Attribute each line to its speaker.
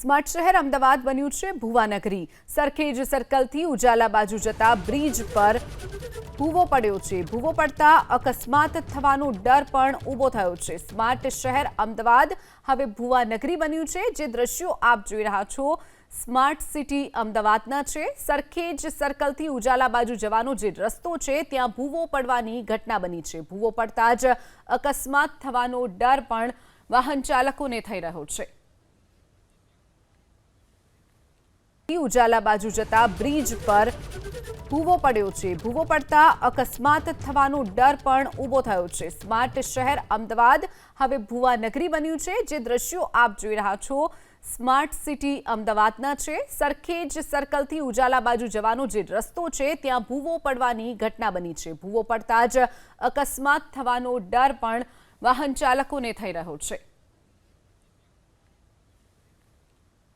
Speaker 1: Smart શહેર અમદાવાદ બન્યું છે ભુવાનગરી. સરખેજ સર્કલથી ઉજાલા બાજુ જતા બ્રિજ પર ભૂવો પડ્યો છે. ભૂવો પડતા અકસ્માત થવાનો ડર પણ ઊભો થયો છે. સ્માર્ટ શહેર અમદાવાદ હવે ભુવાનગરી બન્યું છે. જે દ્રશ્યો આપ જોઈ રહ્યા છો સ્માર્ટ સિટી અમદાવાદના છે. સરખેજ સર્કલથી ઉજાલા બાજુ જવાનો જે રસ્તો છે, ત્યાં ભૂવો પડવાની ઘટના બની છે. ભૂવો પડતા જ અકસ્માત થવાનો ડર પણ વાહન ચાલકોને થઈ રહ્યો છે. ઉજાલા બાજુ જતા બ્રિજ પર ભૂવો પડ્યો છે. ભૂવો પડતા અકસ્માત થવાનો ડર પણ ઊભો થયો છે. સ્માર્ટ શહેર અમદાવાદ હવે ભુવાનગરી બન્યું છે. જે દ્રશ્યો આપ જોઈ રહ્યા છો. સ્માર્ટ સિટી અમદાવાદના છે. સરખેજ સર્કલથી ઉજાલા બાજુ જવાનો જે રસ્તો છે, ત્યાં ભૂવો પડવાની ઘટના બની છે. ભૂવો પડતા જ અકસ્માત થવાનો ડર પણ વાહન ચાલકોને થઈ રહ્યો છે.